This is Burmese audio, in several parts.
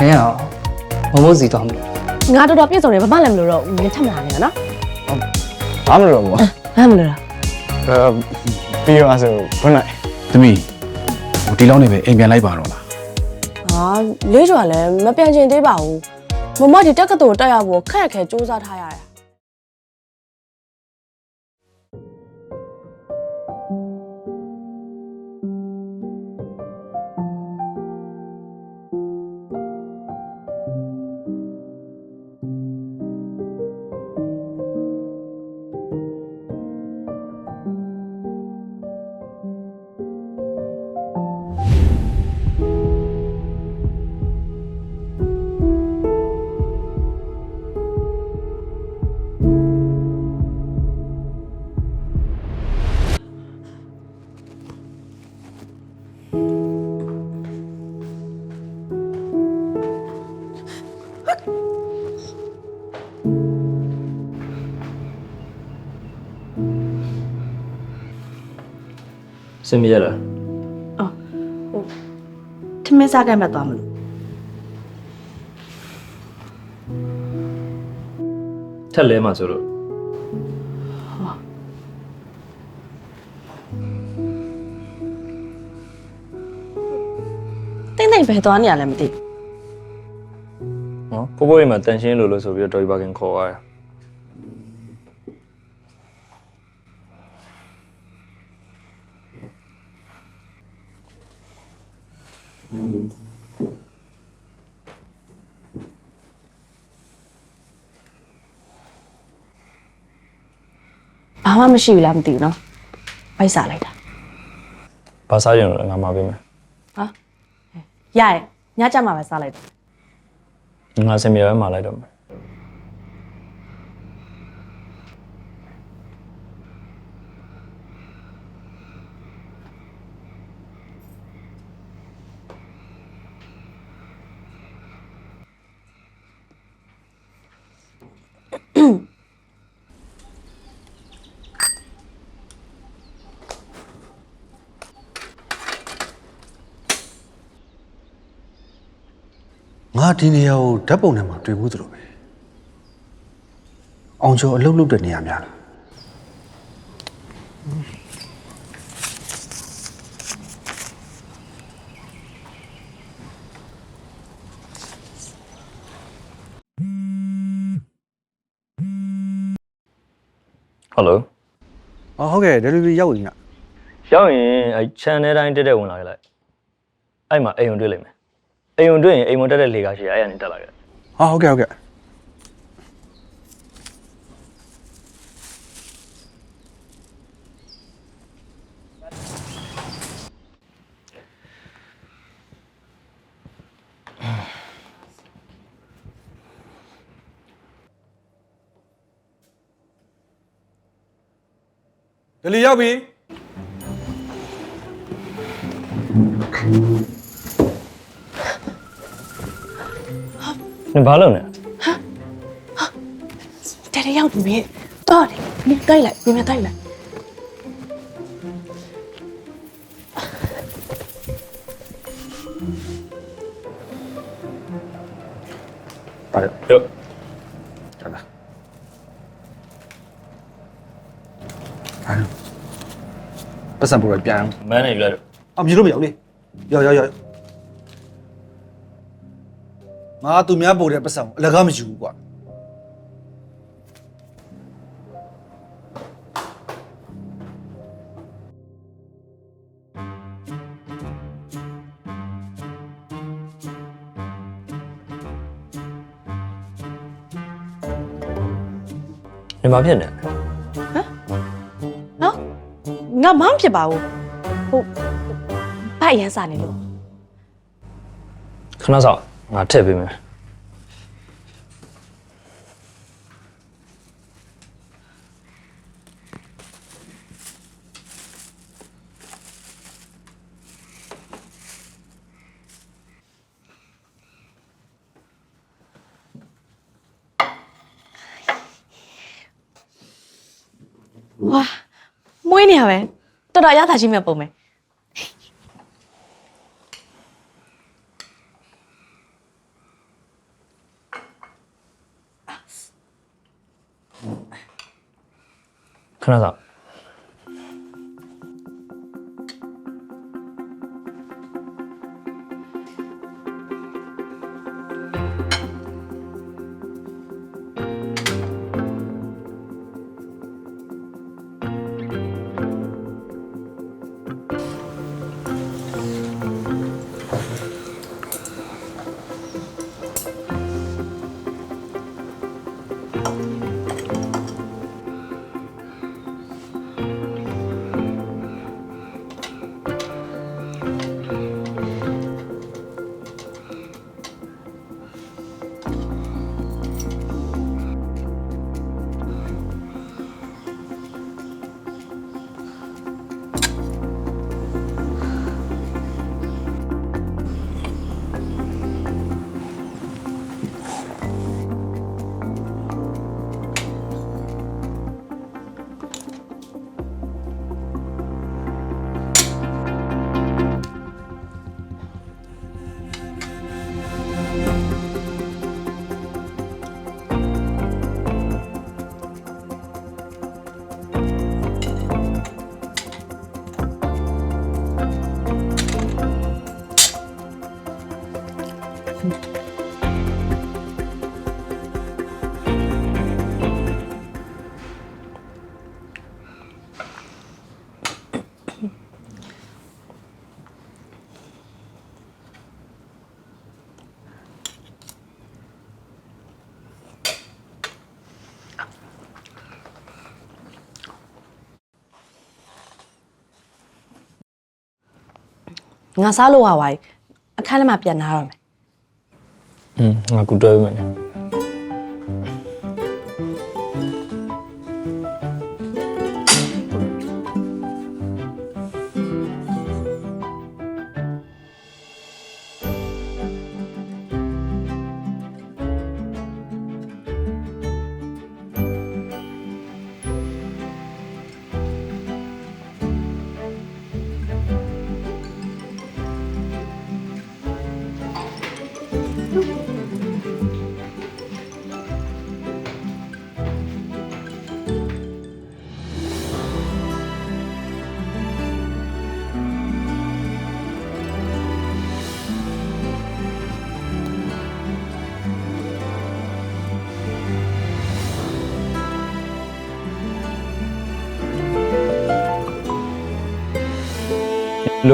မင်းအောင်မမိုးစီတော့မလို့ငါတော်တော်ပြည့်စုံတယ်ဘာမှလည်းမလို့တော့ညချက်မလာနဲ့နော်ဘာမလို့တော့ဘူးဘာမှမလို့လားအဲပြီးရောဆိုဘယ်နိုင်သမီးဟိုဒီလောက်နေပဲအိမ်ပြန်လိုက်ပါတော့လားဟာလေးကျွာလည်းမပြန်ချင်သေးပါဘူးမမဒီတက်ကတူတက်ရဖို့ခက်ခဲစူးစမ်းထားရ စင်မရလားထမင်းစားကမ်းမသွားမလို့ထက်လဲမှာဆိုလို့တိမ့်တိမ့်ပဲသွားနေရလဲမသိဘူးနော်ဖိုးဖိုးအိမ်မှာတန်ရှင်းလို့လို့ဆိုပြီးတော့တော်ရီပါခင်ခေါ်သွားတယ် ဘာမှမရှိဘူးလားမသိဘူးနော်ပိုက်စားလိုက်တာဘာစားရင်လဲငါမှာပေးမယ်ဟာရရဲ့ညကြမှာပဲစားလိုက်တယ်ငါစင်မရပဲမှာလိုက်တော့မယ် ငါဒီနေရာကိုဓာတ်ပုံထဲမှာတွေ့ဘူးသလိုပဲအောင်ကျော်အလုပ်လုပ်တဲ့နေရာများလားဟုတ်လို့အော်ဟုတ်ကဲ့ delivery ရောက်ပြီညရောက်ရင်အဲ channel တိုင်းတက်တက်ဝင်လာခဲ့လိုက်အဲ့မှာအိမ်ုံတွေ့လိမ့်မယ် အိမ်ုံတွေ့ရင်အိမ်ုံတက်တဲ့လေကားရှိရအဲ့ရနေတက်လာခဲ့ဟာဟုတ်ကဲ့ဟုတ်ကဲ့ဒလီရောက်ပြီ နင်ဘာလုပ်နေတဲတဲရောက်ပြီတော့တယ်နင်တိုက်လိုက်ပြင်မတိုက်လိုက်ပါတော့ဟုတ်လားအဲ့ပတ်စံပေါ်ပြန်အောင်မန်းနေပြီလားတော့အမြင်လို့မရဘူးလေရောက်ရောက်ရောက် ငါသူများပို့တဲ့ပတ်စံကိုအလကားမယူဘူးကွာနင်ဘာဖြစ်နေနော်ငါမမဖြစ်ပါဘူးဟုတ်ဘိုက်ရန်စားနေလို့ခဏစောင့် ငါထည့်ပေးမယ်ဝါမွေးနေရပဲတော်တော်ရတာချင်းမြတ်ပုံမယ် ခဏစော င့် ငါစားလို့ဟာပါ යි အခန်းထဲမှာပြန်လာတော့မယ် อืมငါကူတွဲပေးမယ် လို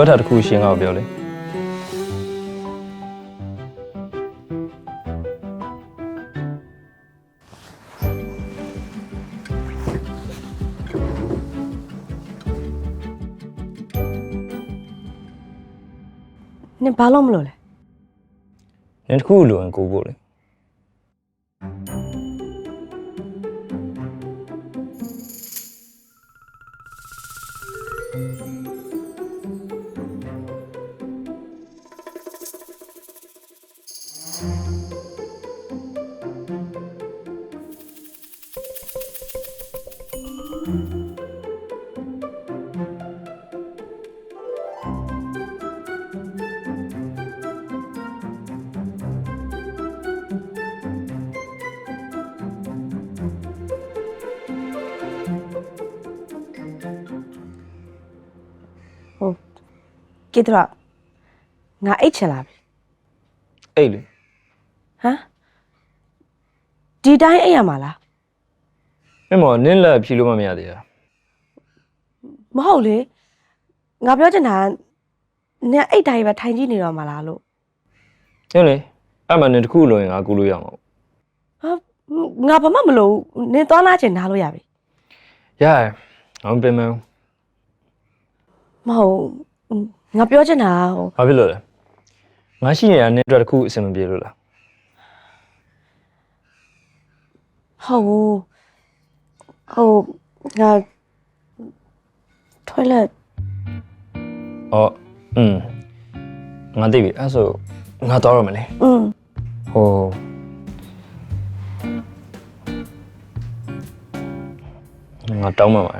အပ်တာတစ်ခုရှင်းအောင်ပြောလေ နင်ဘာလို့မလို့လဲနင်တစ်ခုလိုရင်ကိုဖို့လေ ကိတရငါအိတ်ချင်လာပြီအဲ့လေဟမ်ဒီတိုင်းအိတ်ရမှာလားမင်းမော်နင်းလက်ဖြီလို့မမရသေးတာမဟုတ်လေငါပြောချင်တာကနင်အိတ်တိုင်းပဲထိုင်ကြည့်နေတော့မှာလားလို့နင်းလေအဲ့မှနင်တစ်ခုလိုရင်ငါကူလို့ရမှာပေါ့ဟာငါဘာမှမလုပ်ဘူးနင်သွားလာချင်နားလို့ရပြီရရငါမပင်မန်းမဟုတ် ငါပြောချင်တာကဟို ဘာဖြစ်လို့လဲငါရှိနေတာနင်းအတွက်တစ်ခုအဆင်မပြေလို့လား ဟုတ်ဘူးဟိုငါ toilet အော်อืมငါသိပြီအဲ့ဆိုငါတော့ရမယ်လေ อืม ဟိုငါတောင်းမှမှာ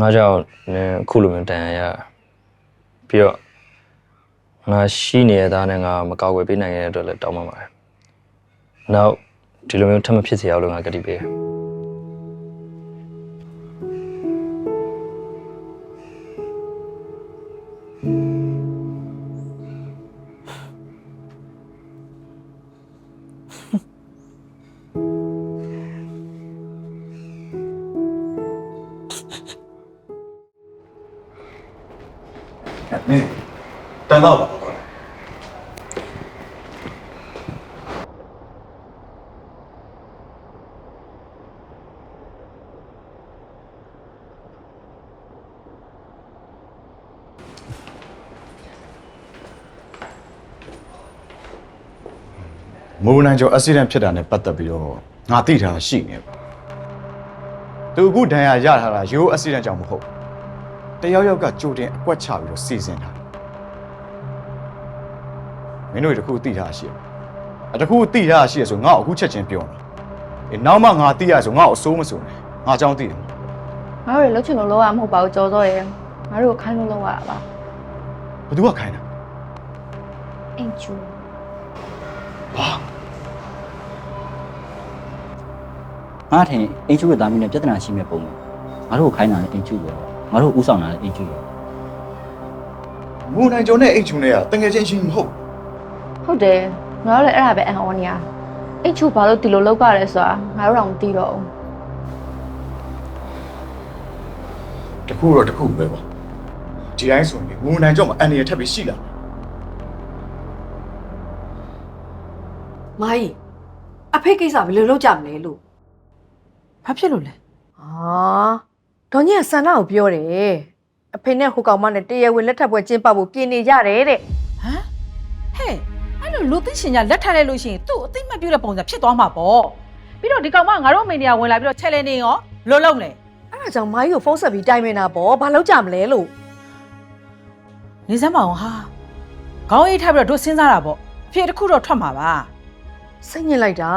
ငါကြောင့်နင်အခုလိုမျိုးတန်ရရ ပြီးတော့ငါရှိနေတဲ့သားနဲ့ငါမကောက်ွယ်ပေးနိုင်ရတဲ့အတွက်လည်းတောင်းမှမှာနောက်ဒီလိုမျိုးထပ်မဖြစ်စေရအောင်လို့ငါကတိပေးတယ် မိုးနိုင်ကျော်အက်ဆီဒန့်ဖြစ်တာနဲ့ပတ်သက်ပြီးတော့ငါသိထားတာရှိနေပါသူအခုဒဏ်ရာရထားတာရိုးအက်ဆီဒန့်ကြောင့်မဟုတ်တယောက်ယောက်ကကြိုတင်အကွက်ချပြီးတော့စီစဉ်ထားမင်းတို့တခုသိထားရှိရအတခုသိထားရှိရဆိုငါ့အခုချက်ချင်းပြောတာအေးနောက်မှငါသိရဆိုငါ့အစိုးမစိုးနဲ့ငါအကြောင်းသိတယ်ငါတို့လှုပ်ချင်လို့လောက်ရမဟုတ်ပါဘူးကြော်စောရယ်ငါတို့ကိုခိုင်းလို့လောက်ရတာပါဘသူကခိုင်းတာအင်ချူဘာ ငါထင်အင်ချူရဲ့သားမီးနဲ့ပြဿနာရှိမဲ့ပုံပဲငါတို့ကိုခိုင်းတာလည်းအင်ချူပဲငါတို့ဥဆောင်တာလည်းအင်ချူပဲမိုးနိုင်ကျော်နဲ့အိတ်ချူနဲ့ကတငယ်ချင်းရှိမဟုတ်ဟုတ်တယ်ငါတို့လည်းအဲ့ဒါပဲအန်အော်နေရအင်ချူဘာလို့ဒီလိုလောက်ကြရဲဆိုတာငါတို့တော့မသိတော့ဘူးတခုတော့တခုပဲပေါ့ဒီတိုင်းဆိုရင်မိုးနိုင်ကျော်မှာအန်ရထပ်ပြီးရှိလာမာကြီးအဖေကိစ္စဘယ်လိုလုပ်ကြမလဲလို့ ဘာဖြစ်လို့လဲဟာဒေါ်ကြီးကဆန္ဒကိုပြောတယ်အဖေနဲ့ဟိုကောင်မနဲ့တရားဝင်လက်ထပ်ပွဲကျင်းပဖို့ပြင်နေကြတယ်တဲ့ဟမ်ဟဲ့အဲ့လိုလူသိရှင်ညာလက်ထပ်လိုက်လို့ရှိရင်သူ့အသိမတ်ပြုတဲ့ပုံစံဖြစ်သွားမှာပေါ့ပြီးတော့ဒီကောင်မငါတို့အမေနေရဝင်လာပြီးတော့ချက်လဲနေရောလွတ်လုံးလေအဲ့ဒါကြောင့်မာကြီးကိုဖုန်းဆက်ပြီးတိုင်မင်တာပေါ့ဘာလုပ်ကြမလဲလို့နေစမ်းမအောင်ဟာခေါင်းအေးထားပြီးတော့တို့စဉ်းစားတာပေါ့အဖေတစ်ခုတော့ထွက်မှာပါစိတ်ညစ်လိုက်တာ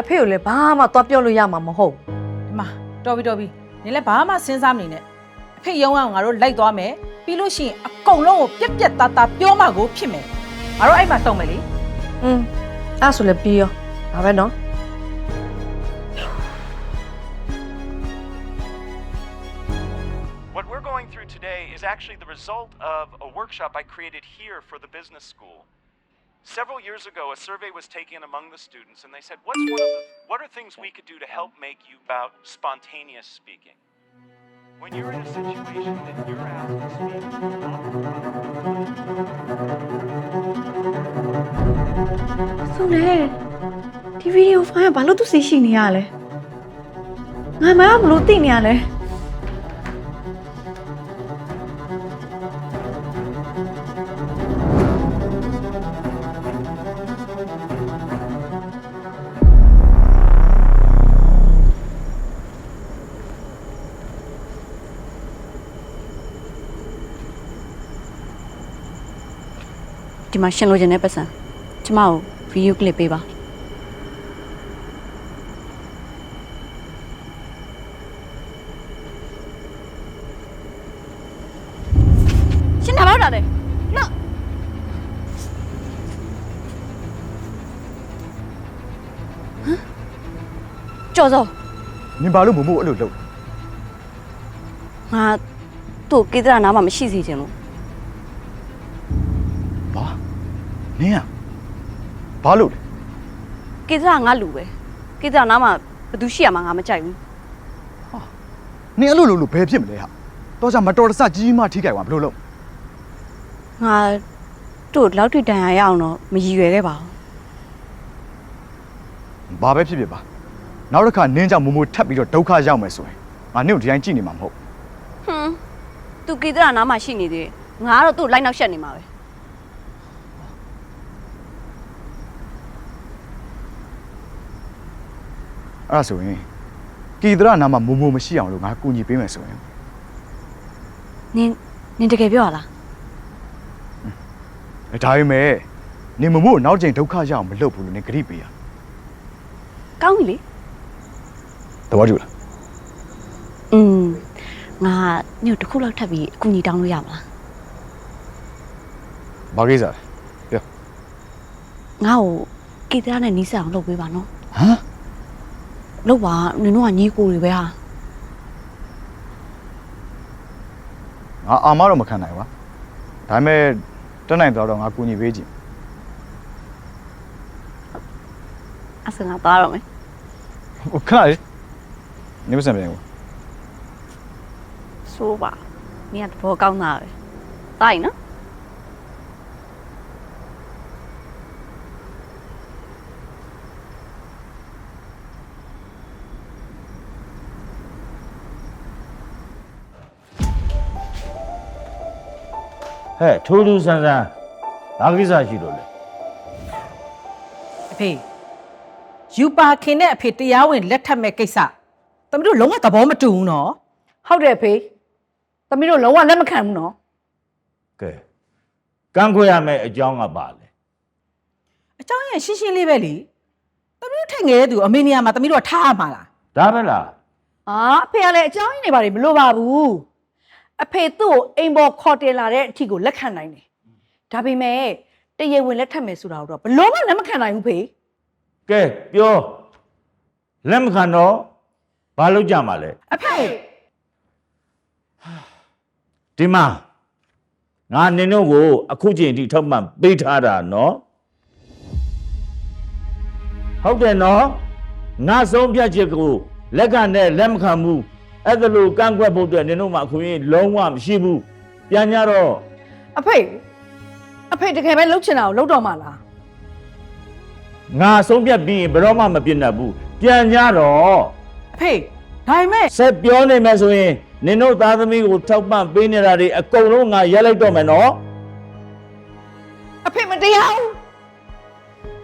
အဖေကိုလည်းဘာမှသွားပြောလို့ရမှာမဟုတ်ဒီမှာတော်ပြီတော်ပြီနေလည်းဘာမှစဉ်းစားမနေနဲ့အဖေရုံးအောင်ငါတို့လိုက်သွားမယ်ပြီးလို့ရှိရင်အကုန်လုံးကိုပြက်ပြက်သားသားပြောမှကိုဖြစ်မယ်ငါတို့အဲ့မှာစုံမယ်လေอืมအဲ့ဆိုလည်းပြီးရောဒါပဲနော် What we're going through today is actually the result of a workshop I created here for the business school. Several years ago, a survey was taken among the students, and they said, What's one of the, What are things we could do to help make you about spontaneous speaking? When you're in a situation that you're asked to speak, ဆိုလေဒီဗီဒီယိုဖိုင်ကဘာလို့သူစီရှိနေရလဲငါမဘလို့သိနေရလဲ ဒီမှာရှင်လိုချင်တဲ့ပတ်စံကျမကိုဗီဒီယိုကလစ်ပေးပါရှင်နာမောက်တာလေနော်ဟမ်ကြော်စောနင်ဘာလို့မမို့အဲ့လိုလုပ်ငါတို့ကိစ္စနားမှာမရှိစေချင်လို့ နင်ကဘာလို့လဲကိစ္စငါလူပဲကိစ္စနားမှာဘယ်သူရှိရမှာငါမကြိုက်ဘူးနင်အဲ့လိုလုပ်လို့ဘယ်ဖြစ်မလဲဟာတော့ကြမတော်တဆကြီးကြီးမှထိခိုက်သွားဘယ်လိုလုပ်ငါတို့လောက်ထိတန်ရရအောင်တော့မရည်ရွယ်ခဲ့ပါဘူးဘာပဲဖြစ်ဖြစ်ပါနောက်တစ်ခါနင်းကြောင့်မမိုထပ်ပြီးတော့ဒုက္ခရောက်မယ်ဆိုရင်ငါနင့်ကိုဒီတိုင်းကြည့်နေမှာမဟုတ်ဟွန်းသူကိစ္စနားမှာရှိနေသေးတယ်ငါကတော့သူ့ကိုလိုက်နောက်ရှက်နေမှာပဲ အဲ့ဒါဆိုရင်ကီဒရာနာမှာမမိုမရှိအောင်လို့ငါကူညီပေးမယ်ဆိုရင်နင်နင်တကယ်ပြောရလားဒါပေမဲ့နင်မမို့နောက်ချိန်ဒုက္ခရောက်အောင်မလုပ်ဘူးလို့နင်ဂရိပေးရကောင်းပြီလေသဘောကျလားอืมငါညို့တစ်ခုလောက်ထပ်ပြီးအကူညီတောင်းလို့ရမလားဘာကိစ္စလဲငါ့ကိုကိစ္စနဲ့နီးစပ်အောင်လုပ်ပေးပါနော်ဟမ် လုပ်ပါနင်တို့ကညီကိုတွေပဲဟာငါအာမတော့မခံနိုင်ပါဒါပေမဲ့တက်နိုင်တော့တော့ငါကူညီပေးကြည့်အဆင်ငါသွားတော့မယ်ဟိုခဏလေးနေမစံပြန်ဘူးဆိုးပါနင်ကသဘောကောင်းတာပဲတားရင်နော် ဟဲ့ထိုးထူးဆန်းဆန်းဘာကိစ္စရှိလို့လဲ အဖေယူပါခင်နဲ့အဖေတရားဝင်လက်ထပ်မဲ့ကိစ္စသမီးတို့လုံးဝသဘောမတူဘူးနော် ဟုတ်တယ်ဖေသမီးတို့လုံးဝလက်မခံဘူးနော် ကဲကန့်ခွဲရမယ့်အကြောင်းကပါလေ အเจ้าရဲ့ရှင်းရှင်းလေးပဲလေသမီးတို့ထိုင်ငယ်တဲ့သူအမေနေရာမှာသမီးတို့ကထားရမှာလား ဒါပဲလား ဟာအဖေကလည်းအကြောင်းရင်းနေပါလေမလိုပါဘူး အဖေသူ့ကိုအိမ်ပေါ်ခေါ်တင်လာတဲ့အထီကိုလက်ခံနိုင်တယ်ဒါပေမဲ့တရေဝင်လက်ထပ်မယ်ဆိုတာတော့ဘလို့မှလက်မခံနိုင်ဘူးဖေကဲပြောလက်မခံတော့ဘာလုပ်ကြမှာလဲအဖေဒီမှာငါနင်တို့ကိုအခုချိန်ထိထောက်မှန်ပေးထားတာနော်ဟုတ်တယ်နော်ငါဆုံးဖြတ်ချက်ကိုလက်ခံနဲ့လက်မခံဘူး အဲ့ဒါလို့ကန့်ကွက်ဖို့အတွက်နင်တို့မှအခွင့်အရေးလုံးဝမရှိဘူးပြန်ကြတော့အဖေအဖေတကယ်ပဲလှုပ်ချင်တာကိုလှုပ်တော့မှလားငါဆုံးဖြတ်ပြီးရင်ဘယ်တော့မှမပြစ်နိုင်ဘူးပြန်ကြတော့အဖေဒါပေမဲ့ဆက်ပြောနေမယ်ဆိုရင်နင်တို့သားသမီးကိုထောက်ပံ့ပေးနေတာတွေအကုန်လုံးငါရက်လိုက်တော့မယ်နော်အဖေမတရားဘူး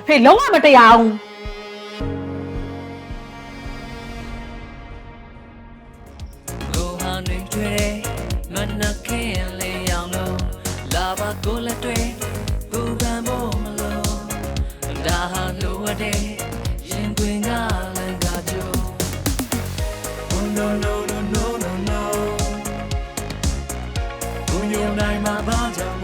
အဖေလုံးဝမတရားဘူး ပါကိုလက်တွေ့ဘူပန်ဖို့မလို့ဒါဟာလိုအပ်တဲ့ရင်တွင်ကလည်းကကြို Oh no no no no no no ကိုယုံနိုင်မှာဘာကြောင့်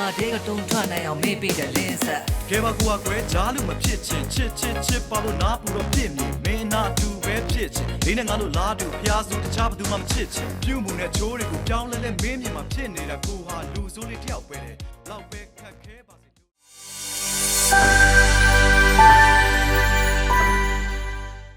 ချက်မောက်ကဘာတဲကတုံထွက်နိုင်အောင်မေးပြီးတဲ့လင်းဆက်ကဲပါကူကကွယ်ကြားလို့မဖြစ်ချင်ချစ်ချစ်ချစ်ပါလို့နားပူတော့ဖြစ်မြင်မင်းနာတူပဲဖြစ်ချင်လေးနဲ့ငါတို့လားတူဖျားစုတခြားဘသူမှမချစ်ချင်ပြုမှုနဲ့ချိုးတွေကိုပြောင်းလဲလဲမင်းမြင်မှာဖြစ်နေတာကိုဟာလူဆိုးလေးတယောက်ပဲလေလောက်ပဲခက်ခဲပါစေ